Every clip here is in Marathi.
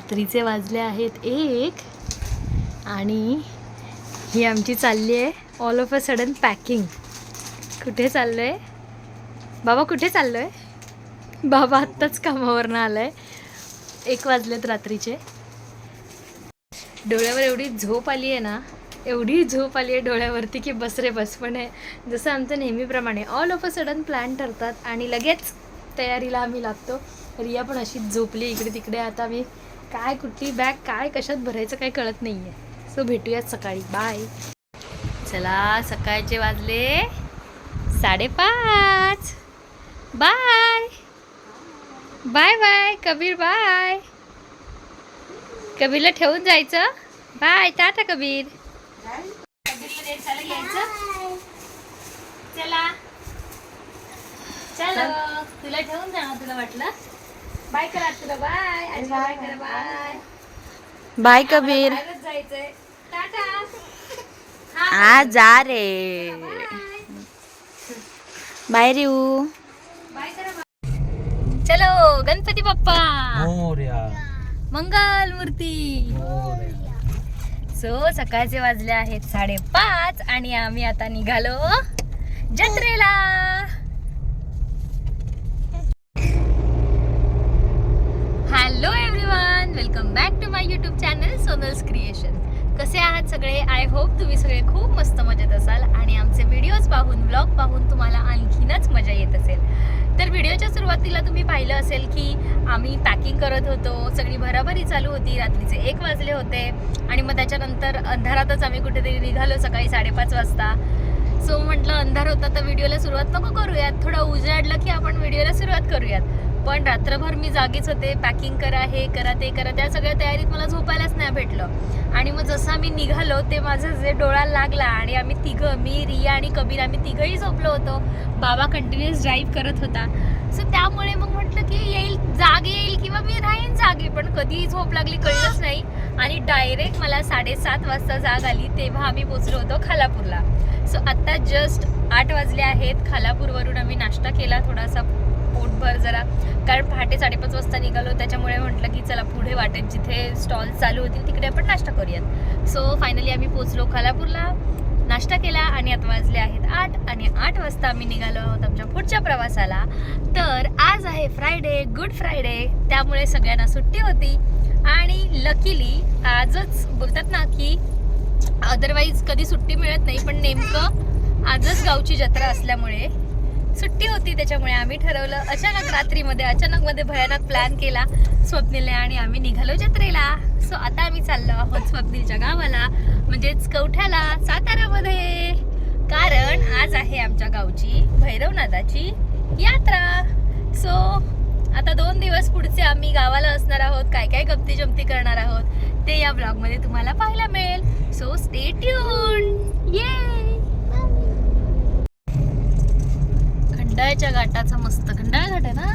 रात्रीचे वाजले आहेत एक. आणि ही आमची चालली आहे all of a sudden packing कुठे चाललो आहे बाबा कुठे चाललो आहे बाबा आत्ताच कामावरनं आलं आहे एक वाजलेत रात्रीचे. डोळ्यावर एवढी झोप आली आहे ना एवढी झोप आली आहे डोळ्यावरती की बस रे बस पण आहे. जसं आमचं नेहमीप्रमाणे all of a sudden plan ठरतात आणि लगेच तयारीला आम्ही लागतो. रिया पण अशीच झोपली इकडे तिकडे. आता आम्ही काय कुठली बॅग काय कशात भरायचं काय कळत नाही आहे सो भेटूयात सकाळी. बाय चला सकाळचे वाजले साडेपाच. Bye bye bye Kabir bye कबीरला ठेवून जायचं. बाय टाटा कबीर. यायचं चला चलो. तुला ठेवून जा तुला वाटलं? बाय करा तुला बाय. आणि बाय करा बाय. बाय कबीर. बाहेरच जायचंय. टाटा. आ जा रे. बाय रिऊ. बाय करा बाय. चलो गणपती बाप्पा. मोर्या. मंगल मूर्ती. मोर्या. सो सकाळचे वाजले आहेत साडेपाच आणि आम्ही आता निघालो जत्रेला. Hello everyone welcome back to my YouTube channel Sonal's Creation कसे आहात सगळे? आय होप तुम्ही सगळे खूप मस्त मजेत असाल आणि आमचे व्हिडिओज पाहून ब्लॉग पाहून तुम्हाला आणखीनच मजा येत असेल. तर व्हिडिओच्या सुरुवातीला तुम्ही पाहिलं असेल की आम्ही पॅकिंग करत होतो सगळी भराभरी चालू होती रात्रीचे एक वाजले होते आणि मग त्याच्यानंतर अंधारातच आम्ही कुठेतरी निघालो सकाळी साडेपाच वाजता. सो म्हटलं अंधार होता तर व्हिडिओला सुरुवात नको करूयात. थोडं उजाडलं की आपण व्हिडिओला सुरुवात करूयात. पण रात्रभर मी जागीच होते पॅकिंग करा हे करा ते करा त्या सगळ्या तयारीत मला झोपायलाच नाही भेटलं. आणि मग जसं आम्ही निघालो ते माझं जे डोळा लागला आणि आम्ही तिघं मी रिया आणि कबीर आम्ही तिघंही झोपलो होतो. बाबा कंटिन्युअस ड्राईव्ह करत होता. सो त्यामुळे मग म्हटलं की येईल जाग येईल किंवा मी राहीन जागे पण कधीही झोप लागली कळलंच नाही. आणि डायरेक्ट मला साडेसात वाजता जाग आली तेव्हा आम्ही पोचलो होतो खालापूरला. सो आत्ता जस्ट आठ वाजले आहेत. खालापूरवरून आम्ही नाश्ता केला थोडासा. पोटभर जरा. कारण पहाटे साडेपाच वाजता निघालो त्याच्यामुळे म्हटलं की चला पुढे वाटेत जिथे स्टॉल चालू होतील तिकडे आपण नाश्ता करूयात. सो फायनली आम्ही पोचलो खालापूरला. नाश्ता केला आणि आता वाजले आहेत आठ आणि आठ वाजता आम्ही निघालो आहोत आमच्या पुढच्या प्रवासाला. तर आज आहे फ्रायडे गुड फ्रायडे त्यामुळे सगळ्यांना सुट्टी होती. आणि लकीली आजच बोलतात ना की अदरवाईज कधी सुट्टी मिळत नाही पण नेमकं आजच गावची जत्रा असल्यामुळे सुट्टी होती त्याच्यामुळे आम्ही ठरवलं अचानक रात्रीमध्ये अचानक मध्ये भयानक प्लॅन केला स्वप्नीलने आणि आम्ही निघालो जत्रेला. सो आता आम्ही चाललो आहोत स्वप्नीलच्या गावाला म्हणजेच कवठ्याला साताऱ्यामध्ये. कारण आज आहे आमच्या गावची भैरवनाथाची यात्रा. सो आता दोन दिवस पुढचे आम्ही गावाला असणार आहोत काय काय गमती जमती करणार आहोत ते या ब्लॉगमध्ये तुम्हाला पाहायला मिळेल. सो स्टे ट्यून ये खंडाळ्याच्या घाटाचा मस्त खंडाळा घाट आहे ना?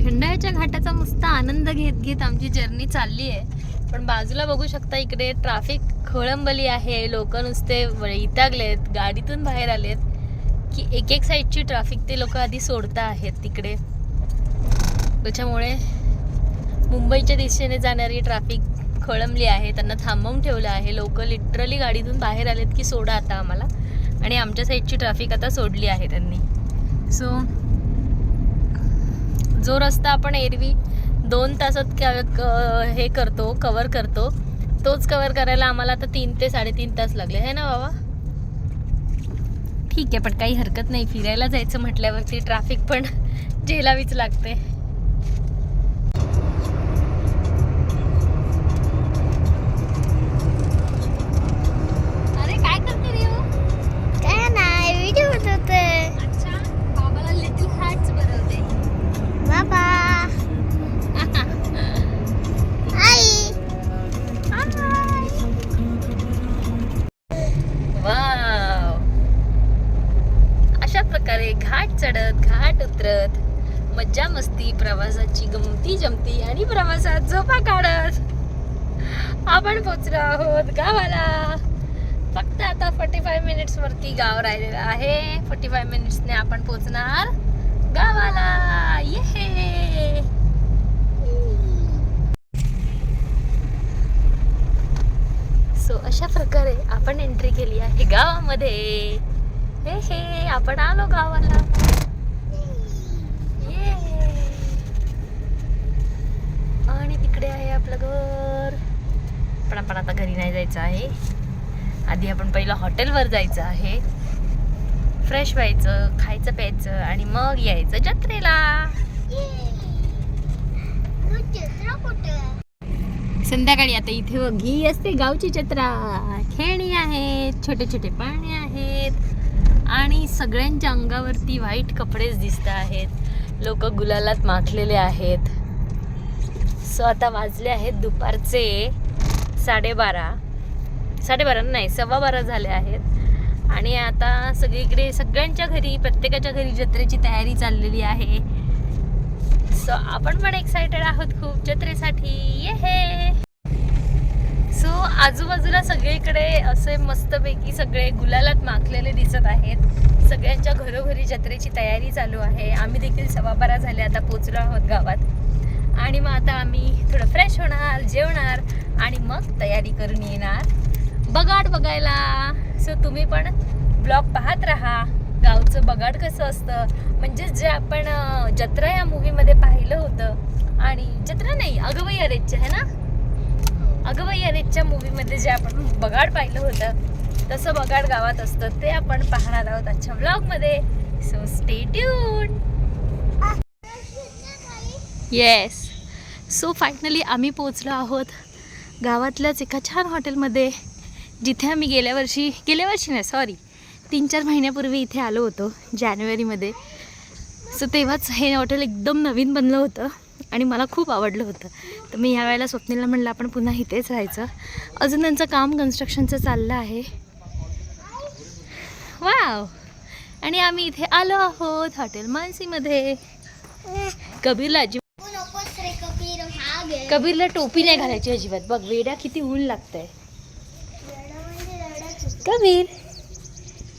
खंडाळ्याच्या घाटाचा मस्त आनंद घेत घेत आमची जर्नी चालली आहे. पण बाजूला बघू शकता इकडे ट्रॅफिक खोळंबली आहे. लोक नुसते वैतागलेत गाडीतून बाहेर आलेत. की एक एक साईडची ट्रॅफिक ते लोक आधी सोडता आहेत तिकडे. त्याच्यामुळे मुंबईच्या दिशेने जाणारी ट्रॅफिक खोळंबली आहे. त्यांना थांबवून ठेवलं आहे. लोक लिटरली गाडीतून बाहेर आलेत की सोडा आता आम्हाला. आणि आमच्या साईडची ट्रॅफिक आता सोडली आहे त्यांनी. सो जो रस्ता आपण एरवी दोन तासात क- क- हे करतो कवर करतो तोच कवर करायला आम्हाला आता तीन ते साडेतीन तास लागले. है ना बाबा? ठीक आहे पण काही हरकत नाही. फिरायला जायचं म्हटल्यावरती ट्रॅफिक पण झेलावीच लागते. मध्ये. हे हे आपण आलो गावाला. ये. आणि तिकडे आहे आपलं घर. पण आपण आता घरी नाही जायचं आहे. आधी आपण पहिलं हॉटेलवर जायचं आहे. फ्रेश व्हायचं खायचं प्यायचं आणि मग यायचं जत्रेला. संध्याकाळी आता इथे बघ, ही असते गावची जत्रा. खेळणी आहेत छोटे छोटे पाने आहेत आणि सगळ्यांच्या अंगावरती व्हाईट कपडेच दिसत आहेत. लोक गुलालात माखलेले आहेत. सो आता वाजले आहेत दुपारचे साडेबारा. साडेबारा नाही सव्वा बारा झाले आहेत. आणि आता सगळीकडे सगळ्यांच्या घरी प्रत्येकाच्या घरी जत्रेची तयारी चाललेली आहे. सो आपण पण एक्सायटेड आहोत खूप जत्रेसाठी. ये हे सो आजूबाजूला सगळीकडे असे मस्तपैकी सगळे गुलालात माखलेले दिसत आहेत. सगळ्यांच्या घरोघरी जत्रेची तयारी चालू आहे. आम्ही देखील सव्वा बारा झाले आता पोचलो आहोत गावात. आणि मग आता आम्ही थोडं फ्रेश होणार जेवणार आणि मग तयारी करून येणार. बगाड बघायला. सो तुम्ही पण ब्लॉग पाहत राहा. गावचं बगाड कसं असतं? म्हणजे जे आपण जत्रा या मूवीमध्ये पाहिलं होतं. आणि जत्रा नाही अगवई अरेच्या आहे ना? अगं बाई अनेकच्या मूवीमध्ये जे आपण बगाड पाहिलं होतं तसं बगाड गावात असतं ते आपण पाहणार आहोत आजच्या ब्लॉगमध्ये so stay tune yes so finally आम्ही पोचलो आहोत गावातल्याच एका छान हॉटेलमध्ये जिथे आम्ही गेल्या वर्षी गेल्या वर्षी नाही सॉरी तीन चार महिन्यापूर्वी इथे आलो होतो जानेवारीमध्ये. सो तेव्हाच हे हॉटेल एकदम नवीन बनलं होतं. आणि मला खूप आवडलं होतं. तर मी ह्या वेळेला स्वप्नीला म्हणलं आपण पुन्हा इथेच राहायचं. अजून त्यांचं काम कन्स्ट्रक्शनचं चाललं आहे. वाव आणि आम्ही इथे आलो आहोत हॉटेल मानसीमध्ये. कबीरला अजिबात कबीरला टोपी नाही घालायची अजिबात. बघ वेड्या किती ऊन लागतंय. कबीर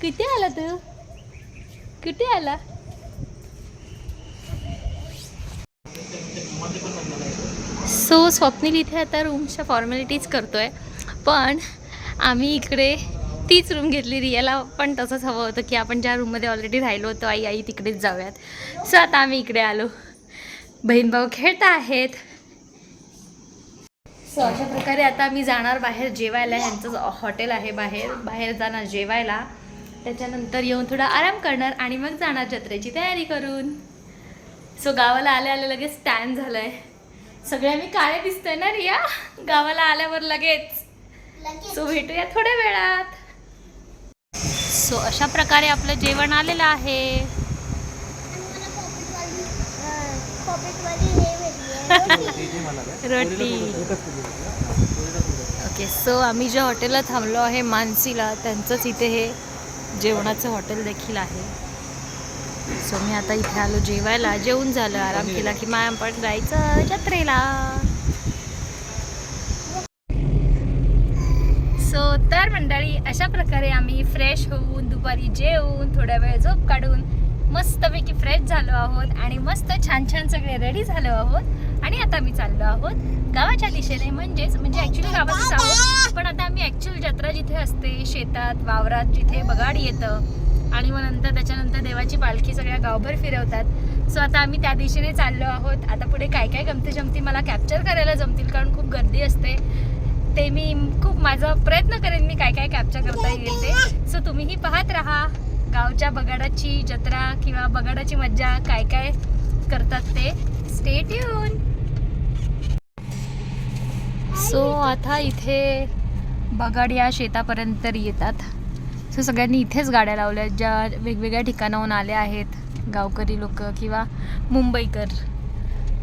किती आला तू? किती आला? सो स्वप्नील इथे आता रूमच्या फॉर्मॅलिटीज करतोय. पण आम्ही इकडे तीच रूम घेतली. रियाला पण तसंच हवं होतं की आपण ज्या रूममध्ये ऑलरेडी राहिलो होतो आई आई तिकडेच जाऊयात. सो आता आम्ही इकडे आलो. बहीण भाऊ खेळता आहेत. सो अशा प्रकारे आता आम्ही जाणार बाहेर जेवायला. ह्यांचं हॉटेल आहे बाहेर. बाहेर जाणार जेवायला. त्याच्यानंतर येऊन थोडा आराम करणार आणि मग जाणार जत्रेची तयारी करून. सो गावाला आले आले लगेच स्टँड झालं आहे मी काळे दिसतोय ना रिया? गावाला आल्यावर लगेच. सो भेटूया थोड्या वेळात. सो अशा प्रकारे आपलं जेवण आलेलं आहे. रोटी. ओके सो आम्ही ज्या हॉटेलला थांबलो आहे मानसीला त्यांचंच इथे हे जेवणाचं हॉटेल देखील आहे. सो मी आता इथे आलो जेवायला. जेवून झालं. आराम केला की माया पण जायचं जत्रेला. सो तर मंडळी अशा प्रकारे आम्ही फ्रेश होऊन दुपारी जेवून थोड्या वेळ झोप काढून मस्तपैकी फ्रेश झालो आहोत आणि मस्त छान छान सगळे रेडी झालो आहोत. आणि आता आम्ही चाललो आहोत गावाच्या दिशेने. म्हणजेच म्हणजे ॲक्च्युली गावातच आहोत पण आता आम्ही ॲक्च्युअल जत्रा जिथे असते शेतात वावरात जिथे बगाड येतं आणि मग नंतर त्याच्यानंतर देवाची पालखी सगळ्या गावभर फिरवतात. सो आता आम्ही त्या दिशेने चाललो आहोत. आता पुढे काय काय गमती जमती मला कॅप्चर करायला जमतील कारण खूप गर्दी असते. ते मी खूप माझा प्रयत्न करेन मी काय काय कॅप्चर करता येईल ते. सो तुम्हीही पाहत राहा. गावच्या बगाडाची जत्रा किंवा बगाडाची मज्जा काय काय करतात ते. स्टेट येऊन सो आता इथे बगाड या शेतापर्यंत येतात. सो सगळ्यांनी इथेच गाड्या लावल्या ज्या वेगवेगळ्या ठिकाणाहून आल्या आहेत. गावकरी लोक किंवा मुंबईकर.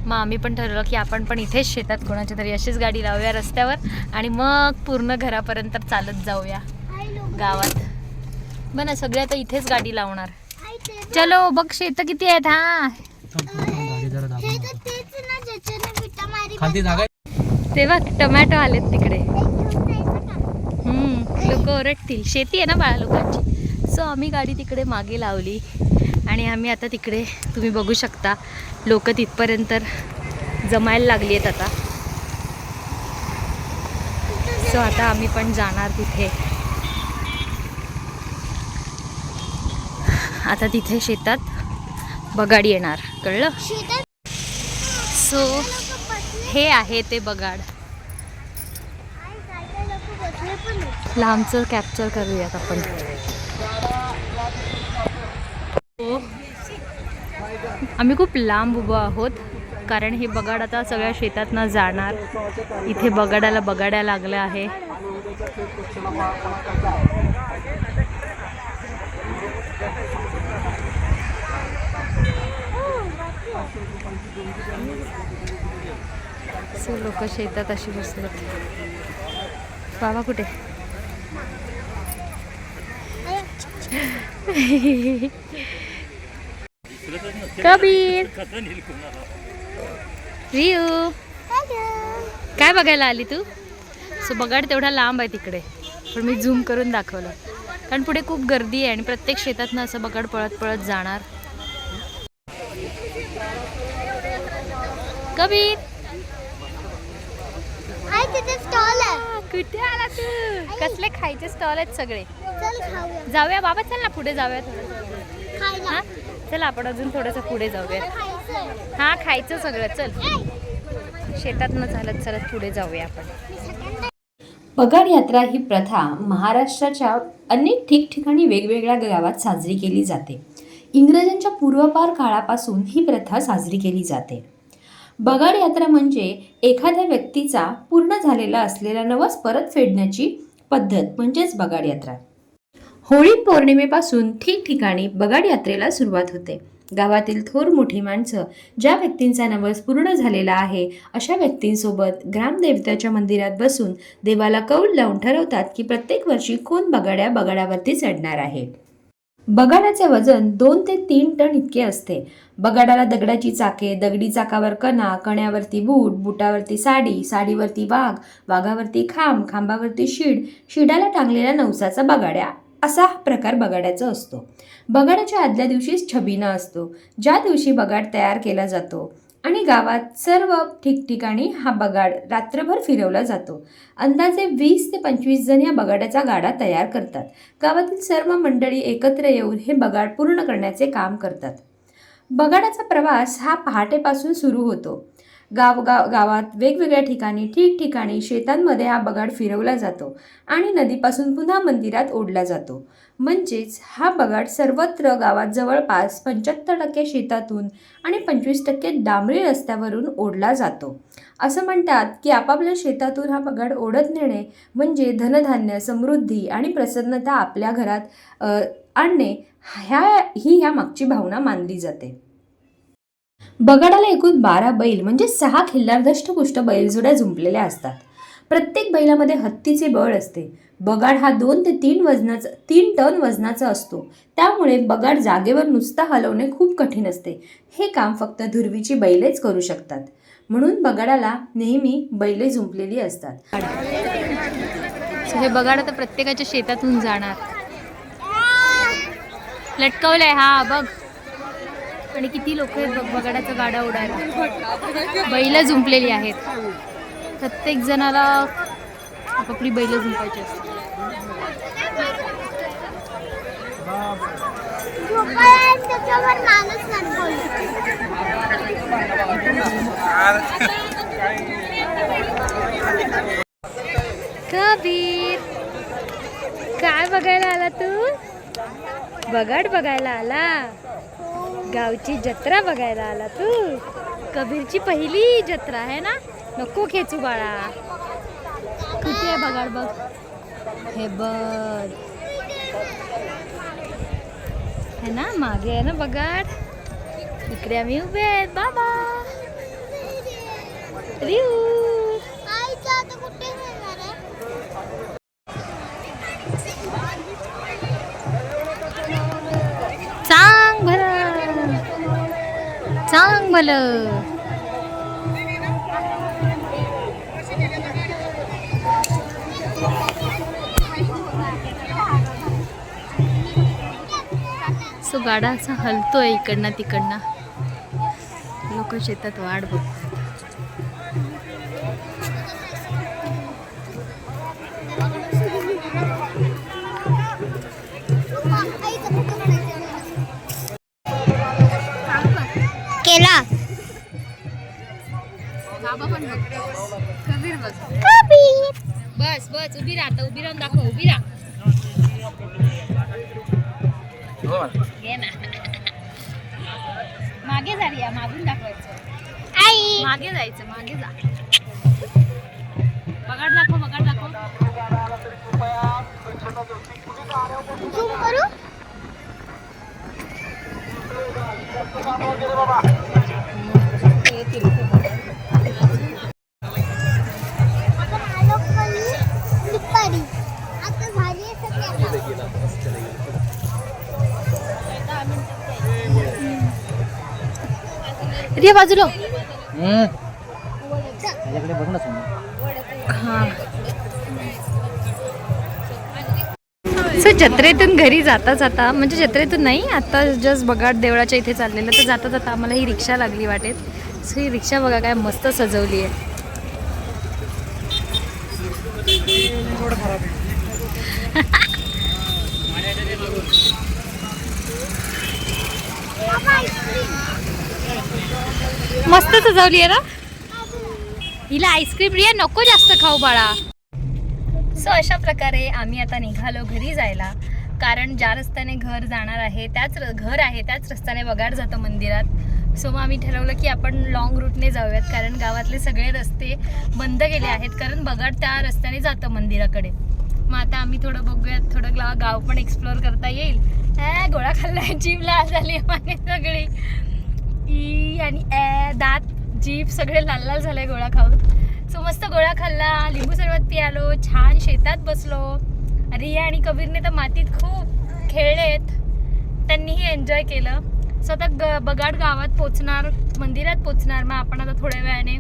मग आम्ही पण ठरवलं की आपण पण इथेच शेतात कोणाच्या तरी अशीच गाडी लावूया रस्त्यावर आणि मग पूर्ण घरापर्यंत चालत जाऊया. गावात. मग ना सगळे आता इथेच गाडी लावणार. चलो बघ शेत किती आहेत हा. ते बघ टोमॅटो आलेत तिकडे. लोक ओरडतील. शेती आहे ना बाळा लोकांची सो आम्ही गाडी तिकडे मागे लावली आणि आम्ही आता तिकडे तुम्ही बघू शकता लोक तिथपर्यंत जमायला लागली आहेत आता. सो आता आम्ही पण जाणार तिथे. आता तिथे शेतात बगाड येणार. कळलं? शेतात सो हे आहे ते बगाड बसले पण आहेत. लांबचं कॅप्चर करूयात आपण. आम्ही खूप लांब उभं आहोत कारण हे बगाड आता सगळ्या शेतातनं जाणार. इथे बगाडाला बगाड्या लागलं आहे. लोक शेतात अशी बसलेत. बाबा कुठे? कबीर. रियू. काय बघायला आली तू? सो बगाड तेवढा लांब आहे तिकडे. पण मी झूम करून दाखवलं. कारण पुढे खूप गर्दी आहे आणि प्रत्येक शेतातनं असं बगाड पळत पळत जाणार. कबीर. तिथे स्टॉल आहे कुठे आला तू? कसले खायचे स्टॉल आहेत सगळे? चल खाऊया. जाऊया बाबा चल ना पुढे जाऊया थोडं. खायला. हा? चल आपण अजून थोडंसं पुढे जाऊया हा खायचं सगळं चल. ए, शेतातनं चालत चालत पुढे जाऊया आपण. पगार यात्रा ही प्रथा महाराष्ट्राच्या अनेक ठिकठिकाणी वेगवेगळ्या गावात साजरी केली जाते. इंग्रजांच्या पूर्वपार काळापासून ही प्रथा साजरी केली जाते. बगाड यात्रा म्हणजे एखाद्या व्यक्तीचा पूर्ण झालेला असलेला नवस परत फेडण्याची पद्धत म्हणजेच बगाड यात्रा. होळी पौर्णिमेपासून ठिकठिकाणी बगाड यात्रेला सुरुवात होते. गावातील थोर मोठी माणसं ज्या व्यक्तींचा नवस पूर्ण झालेला आहे अशा व्यक्तींसोबत ग्रामदेवताच्या मंदिरात बसून देवाला कौल लावून ठरवतात की प्रत्येक वर्षी कोण बगाड्या बगाड्यावरती चढणार आहे. बगाडाचे वजन दोन ते तीन टन इतके असते. बगाडाला दगडाची चाके दगडी चाकावर कणा कण्यावरती बूट बुटावरती साडी साडीवरती वाघ वाघावरती खांब खांबावरती शिड शिडाला टांगलेल्या नवसाचा बगाड्या. असा हा प्रकार बगाड्याचा असतो. बगाड्याच्या आदल्या दिवशीच छबिना असतो. ज्या दिवशी बगाड तयार केला जातो आणि गावात सर्व ठिकठिकाणी हा बगाड रात्रभर फिरवला जातो. अंदाजे वीस ते पंचवीस जण या बगाड्याचा गाडा तयार करतात. गावातील सर्व मंडळी एकत्र येऊन हे बगाड पूर्ण करण्याचे काम करतात. बगाडाचा प्रवास हा पहाटेपासून सुरू होतो. गाव गाव गावात वेगवेगळ्या ठिकाणी ठिकठिकाणी शेतांमध्ये हा बगाड फिरवला जातो आणि नदीपासून पुन्हा मंदिरात ओढला जातो. म्हणजेच हा बगाड सर्वत्र गावात जवळपास पंच्याहत्तर टक्के शेतातून आणि पंचवीस टक्के डांबरी रस्त्यावरून ओढला जातो. असं म्हणतात की आपापल्या शेतातून हा बगाड ओढत नेणे म्हणजे धनधान्य समृद्धी आणि प्रसन्नता आपल्या घरात आणणे ह्या ही ह्या मागची भावना मानली जाते. बगाडाला एकूण बारा बैल म्हणजे सहा खिल्लार दष्टपुष्ट बैलजोड्या जुंपलेल्या असतात. प्रत्येक बैलामध्ये हत्तीचे बळ असते. बगाड हा दोन ते तीन वजनाचा तीन टन वजनाचा असतो. त्यामुळे बगाड जागेवर नुसता हलवणे खूप कठीण असते. हे काम फक्त धुर्वीची बैलेच करू शकतात. म्हणून बगाडाला नेहमी बैले जुंपलेली असतात. हे बगाड आता प्रत्येकाच्या शेतातून जाणार. लटकवलंय हा बघ. आणि किती लोक आहेत बघ गाडा उडायला. बैल जुंपलेली आहेत. प्रत्येक जणाला आपापली बैल जुंपायची असतात. कबीर काय बघायला आला तू? बगाड बघायला आला. गावची जत्रा बघायला आला तू? कबीरची पहिली जत्रा आहे ना? नको खेचू बाळा. कुठे आहे बघाड बघ. हे बघ. है ना? मागे आहे ना बघाड. इकडे आम्ही उभे आहेत. बाबा. रिऊ. चांग मला. सो गाडा असा हलतोय इकडनं तिकडनं. लोक शेतात वाढ बघतात. बस बस उभी राहा उभी राहून दाखव उभी राहा. मागे जा रिया मागून दाखवायचं. मागे जायचं मागे जा. पगार दाखव पगार दाखव. बाबा रिया बाजूला. त्याच्याकडे बघ ना समोर सो जत्रेतून घरी जाता जाता म्हणजे जत्रेतून नाही आता जस्ट बघाट देवळाच्या इथे चाललेलं तर जाता जाता आम्हाला ही रिक्षा लागली वाटेत. सो ही रिक्षा बघा काय मस्त सजवली आहे. मस्त सजवली आहे ना? हिला आईस्क्रीम रिया नको जास्त खाऊ बाळा. सो अशा प्रकारे आम्ही आता निघालो घरी जायला. कारण ज्या रस्त्याने घर जाणार आहे त्याच र- घर आहे त्याच रस्त्याने बगाड जातं मंदिरात. सो मग आम्ही ठरवलं की आपण लॉंग रूटने जाऊयात कारण गावातले सगळे रस्ते बंद केले आहेत कारण बगाड त्या रस्त्याने जातं मंदिराकडे. मग आता आम्ही थोडं बघूयात थोडं गाव गाव पण एक्सप्लोअर करता येईल. ॲ गोळा खाल्ला जीव लाल झाली माने सगळी. ई आणि ॲ दात जीभ सगळे लाल लाल झाले गोळा खाऊन. सो मस्त गोळा खाल्ला लिंबू सरबत पियालो छान शेतात बसलो. रिया आणि कबीरने तर मातीत खूप खेळलेत त्यांनीही एन्जॉय केलं. सो आता ग बगाड गावात पोचणार मंदिरात पोचणार. मग आपण आता थोड्या वेळाने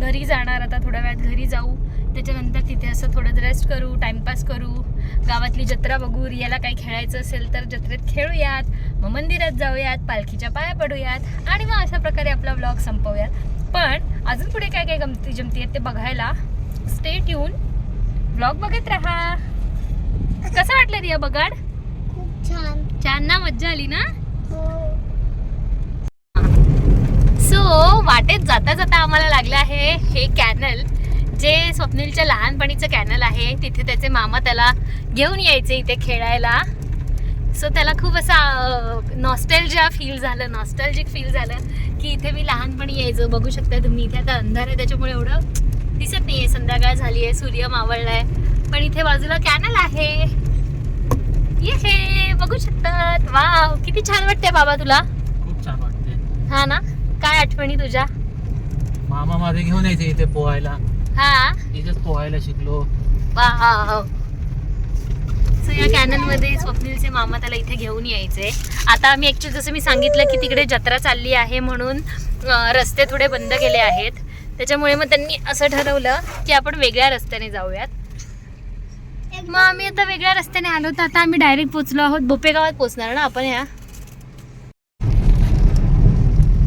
घरी जाणार. आता थोड्या वेळात घरी जाऊ. त्याच्यानंतर तिथे असं थोडं रेस्ट करू टाइमपास करू. गावातली जत्रा बघू. रियाला काही खेळायचं असेल तर जत्रेत खेळूयात. मग मंदिरात जाऊयात पालखीच्या पाया पडूयात आणि मग अशा प्रकारे आपला व्लॉग संपवूयात. पण अजून पुढे काय काय गमती जमती आहेत ते बघायला स्टेट येऊन व्लॉग बघत राहा. कसं वाटलं रिया बगाड खूप छान. छान ना मज्जा आली ना? हो. सो वाटेत जाता जाता आम्हाला लागलं आहे हे कॅनल जे स्वप्नीलच्या लहानपणीचं कॅनल आहे. तिथे त्याचे मामा त्याला घेऊन यायचे इथे खेळायला. सो त्याला खूप असा नॉस्टॅल्जिया फील झालं नॉस्टॅल्जिक फील झालं की इथे मी लहानपणी यायचो. बघू शकता तुम्ही इथे आता अंधार आहे त्याच्यामुळे एवढं दिसत नाहीये. संध्याकाळ झाली आहे सूर्य मावळलाय. पण इथे बाजूला कॅनल आहे. ये हे बघू शकतात वाव किती छान वाटते बाबा तुला. खूप छान वाटते हा ना? काय आठवणी तुझ्या? मामा मध्ये घेऊन यायचे इथे पोहायला. हा? इथेच पोहायला शिकलो. वाव सो या कॅनलमध्ये स्वप्नीलचे मामा त्याला इथे घेऊन यायचे. आता आम्ही ॲक्च्युली जसं मी सांगितलं की तिकडे जत्रा चालली आहे म्हणून रस्ते थोडे बंद केले आहेत. त्याच्यामुळे मग त्यांनी असं ठरवलं की आपण वेगळ्या रस्त्याने जाऊयात. मग आम्ही आता वेगळ्या रस्त्याने आलो तर आता आम्ही डायरेक्ट पोचलो आहोत. बोपेगावात पोचणार ना आपण या?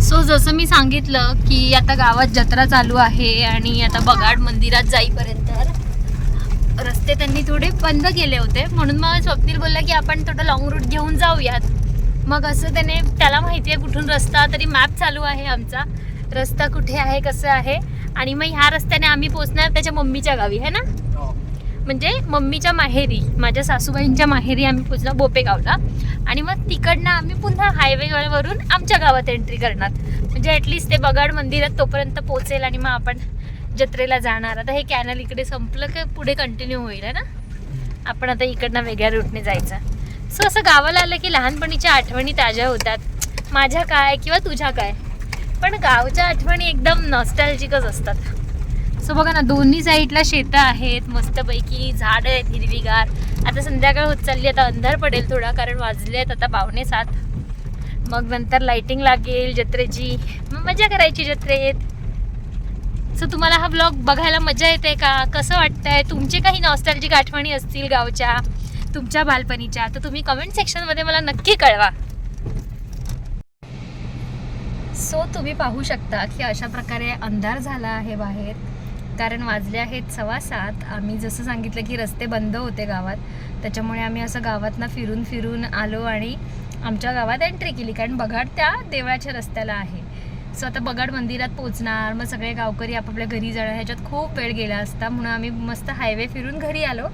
सो जसं मी सांगितलं की आता गावात जत्रा चालू आहे आणि आता बगाड मंदिरात जाईपर्यंत रस्ते त्यांनी थोडे बंद केले होते. म्हणून मग स्वप्नील बोलला की आपण थोडं लॉंग रूट घेऊन जाऊयात. मग असं त्याने त्याला माहिती आहे कुठून रस्ता तरी मॅप चालू आहे आमचा. रस्ता कुठे आहे कसं आहे? आणि मग ह्या रस्त्याने आम्ही पोचणार त्याच्या मम्मीच्या गावी है ना? म्हणजे मम्मीच्या माहेरी माझ्या सासूबाईंच्या माहेरी आम्ही पोचलो बोपेगावला. आणि मग तिकडनं आम्ही पुन्हा हायवेवरून आमच्या गावात एंट्री करणार. म्हणजे ॲटलिस्ट ते बगाड मंदिरात तोपर्यंत पोचेल आणि मग आपण जत्रेला जाणार. आता हे कॅनल इकडे संपलं की पुढे कंटिन्यू होईल ना? आपण आता इकडनं वेगळ्या रूटने जायचं. सो असं गावाला आलं की लहानपणीच्या आठवणी ताज्या होतात. माझ्या काय किंवा तुझ्या काय? पण गावच्या आठवणी एकदम नॉस्टॅल्जिकच असतात. सो बघा ना दोन्ही साईडला शेतं आहेत मस्तपैकी झाडं आहेत हिरवीगार. आता संध्याकाळ होत चालली आता अंधार पडेल थोडा कारण वाजले आहेत आता पावणे सात. मग नंतर लाईटिंग लागेल जत्रेची. मग मजा करायची जत्रेत. सो तुम्हाला हा ब्लॉग बघायला मजा येते का? कसं वाटतंय? तुमचे काही नॉस्टॅल्जिक आठवणी असतील गावच्या तुमच्या बालपणीच्या तर तुम्ही कमेंट सेक्शनमध्ये मला नक्की कळवा. सो तुम्ही पाहू शकता की अशा प्रकारे अंधार झाला आहे बाहेर. कारण वाजले आहेत सव्वा सात. आम्ही जसं सांगितलं की रस्ते बंद होते गावात. त्याच्यामुळे आम्ही असं गावातनं फिरून फिरून आलो आणि आमच्या गावात एंट्री केली. कारण बघाड त्या देवळाच्या रस्त्याला आहे. सो आता बगाड मंदिरात पोचणार मग सगळे गावकरी आपापल्या घरी जाणार ह्याच्यात खूप वेळ गेला असता म्हणून आम्ही मस्त हायवे फिरून घरी आलो.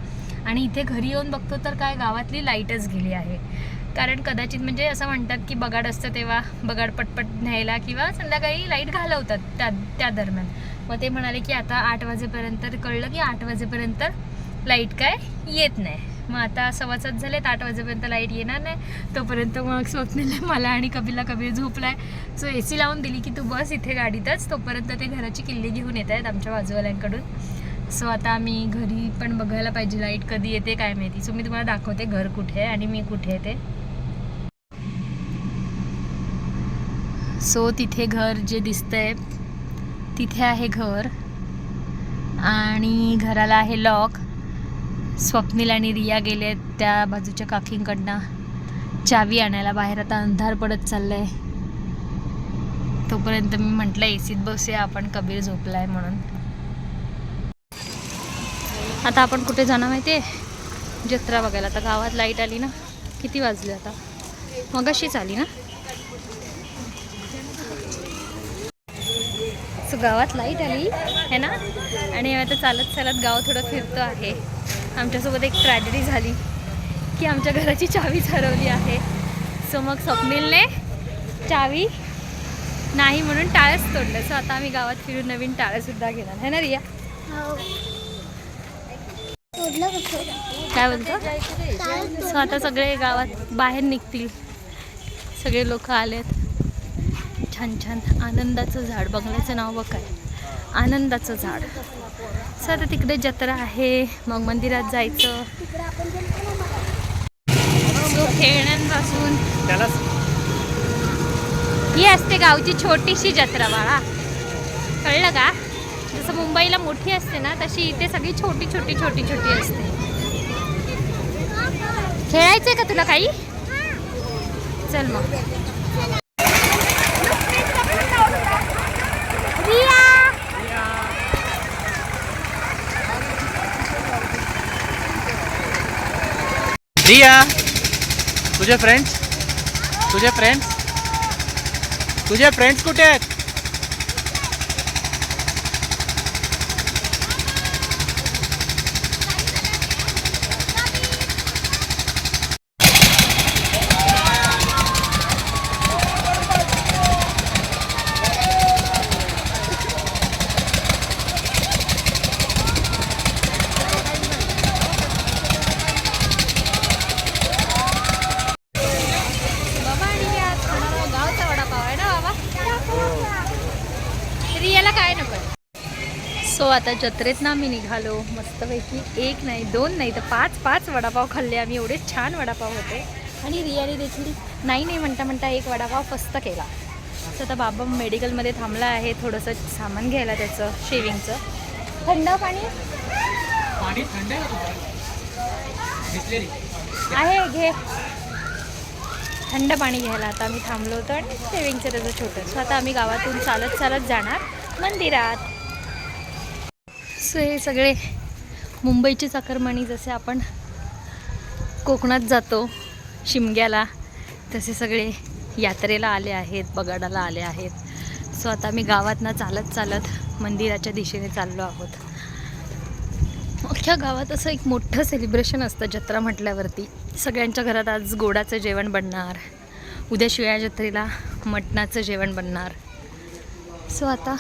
आणि इथे घरी येऊन बघतो तर काय गावातली लाईटच गेली आहे. कारण कदाचित म्हणजे असं म्हणतात की बगाड असतं तेव्हा बगाड पटपट न्यायला किंवा संध्याकाळी लाइट घालवतात त्या त्या दरम्यान. मग ते म्हणाले की आता आठ वाजेपर्यंत कळलं की आठ वाजेपर्यंत लाइट काय येत नाही. मग आता सव्वा सात झालेत आठ वाजेपर्यंत लाइट येणार नाही. तोपर्यंत मग स्वप्नीलने मला आणि कबीरला कबीर झोपलाय. सो ए सी लावून दिली की तू बस इथे गाडीतच. तोपर्यंत ते घराची किल्ली घेऊन येत आहेत आमच्या बाजूवाल्यांकडून. सो आता आम्ही घरी पण बघायला पाहिजे लाइट कधी येते काय माहिती. सो मी तुम्हाला दाखवते घर कुठे आहे आणि मी कुठे आहे ते. सो तिथे घर जे दिसतंय तिथे आहे घर. आणि घराला आहे लॉक स्वप्नील आणि रिया गेले आहेत त्या बाजूच्या काकींकडनं. चावी आणायला बाहेर आता अंधार पडत चाललंय. तोपर्यंत मी म्हटलं ए सीत बसूया आपण कबीर झोपलाय म्हणून. आता आपण कुठे जाणार माहिती आहे? जत्रा बघायला. आता गावात लाइट आली ना. किती वाजले आता? मगाशीच आली ना? सो गावात लाइट आली है ना? आणि आता चालत चालत गाव थोडं फिरतो आहे. आमच्यासोबत एक ट्रॅजेडी झाली की आमच्या घराची चावीच हरवली आहे. सो मग स्वप्नीलने चावी नाही म्हणून टाळच तोडलं. सो आता आम्ही गावात फिरून नवीन टाळंसुद्धा घेणार. है ना रिया? हो. काय बोलतो? सो आता सगळे गावात बाहेर निघतील. सगळे लोक आलेत. छान छान. आनंदाचं झाड. बंगल्याचं नाव बघ काय? आनंदाचं झाड. सो आता तिकडे जत्रा आहे. मग मंदिरात जायचं. सो खेळण्यांपासून. ही असते गावची छोटीशी जत्रा बाळा. कळलं का? जसं मुंबईला मोठी असते ना तशी इथे सगळी छोटी छोटी छोटी छोटी असते. खेळायचंय का तुला काही? चल मग रिया रिया तुझे फ्रेंड्स तुझे फ्रेंड्स तुझे फ्रेंड्स कुठे आहेत बाबा आणि मी आज खाणारा गावचा वडापाव आहे ना बाबा रियाला काय नको सो आता जत्रेत ना आम्ही निघालो. मस्तपैकी एक नाही दोन नाही तर पाच पाच वडापाव खाल्ले आम्ही. एवढे छान वडापाव होते. आणि रियाने देखील नाही नाही म्हणता म्हणता एक वडापाव फस्त केला. सो आता बाबा मेडिकलमध्ये थांबला आहे. थोडंसं सामान घ्यायला त्याचं शेविंगचं थंड पाणी? पाणी थंड आहे घे. थंड पाणी घ्यायला आता आम्ही थांबलो होतो आणि सेविंगचं त्याचं छोटं. सो आता आम्ही गावातून चालत चालत जाणार मंदिरात. हे सगळे मुंबईची चाकरमानी जसे आपण कोकणात जातो शिमग्याला तसे सगळे यात्रेला आले आहेत बगाडाला आले आहेत. सो आता मी गावातनं चालत चालत मंदिराच्या दिशेने चाललो आहोत. अख्ख्या गावात असं एक मोठं सेलिब्रेशन असतं जत्रा म्हटल्यावरती. सगळ्यांच्या घरात आज गोडाचं जेवण बनणार. उद्या शिळ्या जत्रेला मटणाचं जेवण बनणार. सो आता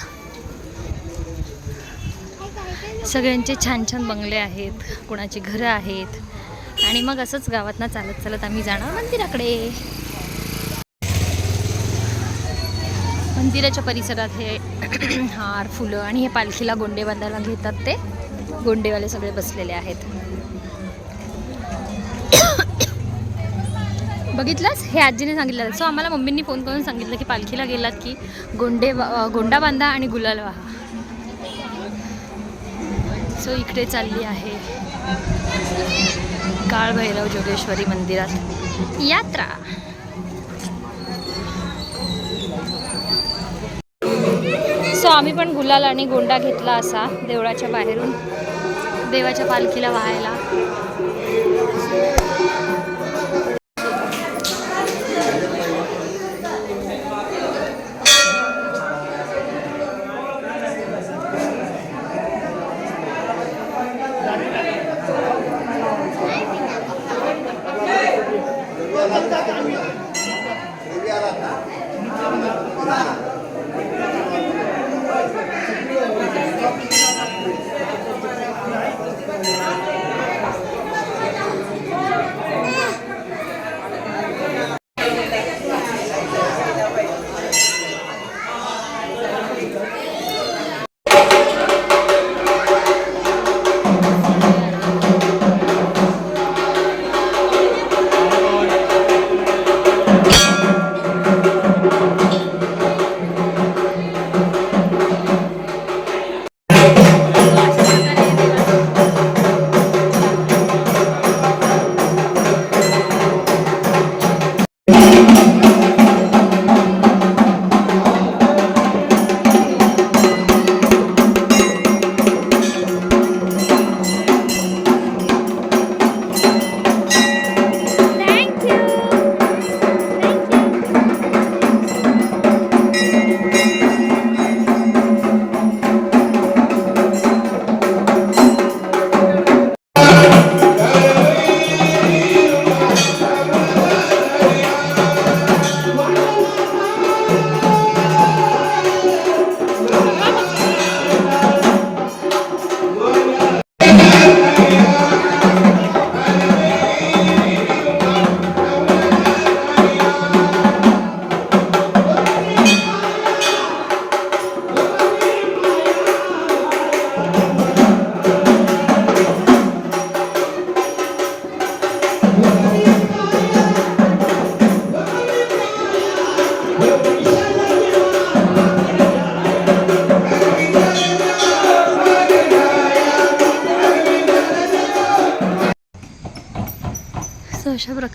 सगळ्यांचे छान छान बंगले आहेत कुणाची घरं आहेत. आणि मग असंच गावातनं चालत चालत आम्ही जाणार मंदिराकडे. मंदिराच्या परिसरात हे हार फुलं आणि हे पालखीला गोंडे बांधायला घेतात ते. गोंडेवाले सगळे बसलेले आहेत. बघितलंच हे आजीने सांगितलं. सो आम्हाला मम्मींनी फोन करून सांगितलं की पालखीला गेलात की गोंडे गोंडा बांधा आणि गुलाल वाहा. सो इकडे चालली आहे काळभैरव जोगेश्वरी मंदिरात. यात्रा. सो आम्ही पण गुलाल आणि गोंडा घेतला असा देवळाच्या बाहेरून. देवाच्या पालखीला वाहायला.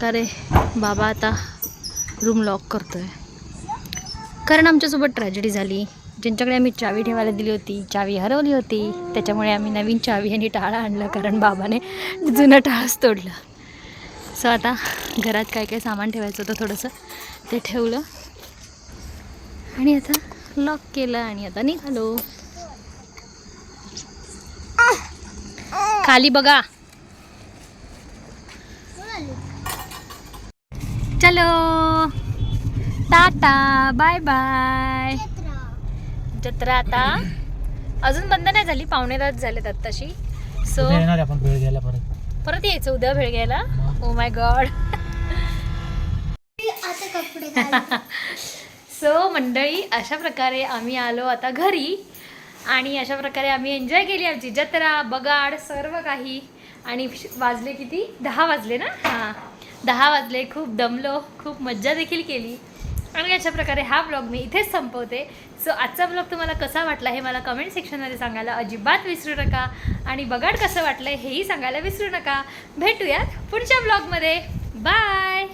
प्रकारे बाबा आता रूम लॉक करतो आहे कारण आमच्यासोबत ट्रॅजेडी झाली. ज्यांच्याकडे आम्ही चावी ठेवायला दिली होती चावी हरवली होती त्याच्यामुळे आम्ही नवीन चावी आणि टाळा आणलं कारण बाबाने जुनं टाळाच तोडलं. सो आता घरात काय काय सामान ठेवायचं होतं थोडंसं ते ठेवलं. आणि आता लॉक केलं आणि आता निघालो. खाली बघा. चलो। टाटा बाय बाय. जत्रा आता. अजून बंद नाही झाली पावणे दहाच झालेत आत्ताशी. सो आपण वेळ घ्यायला परत. परत यायचं उद्या भेळ घ्यायला. Oh ओ माय गॉड आता कपडे घाल. सो मंडळी अशा प्रकारे आम्ही आलो आता घरी. आणि अशा प्रकारे आम्ही एन्जॉय केली आमची जत्रा बगाड सर्व काही. आणि वाजले किती? दहा वाजले ना? हां. दहा वाजले खूप दमलो खूप मज्जा देखील केली. आणि अशा प्रकारे हा ब्लॉग मी इथेच संपवते. सो आजचा ब्लॉग तुम्हाला कसा वाटला हे मला कमेंट सेक्शनमध्ये सांगायला अजिबात विसरू नका. आणि बगाड कसं वाटलं हेही सांगायला विसरू नका. भेटूयात पुढच्या ब्लॉगमध्ये बाय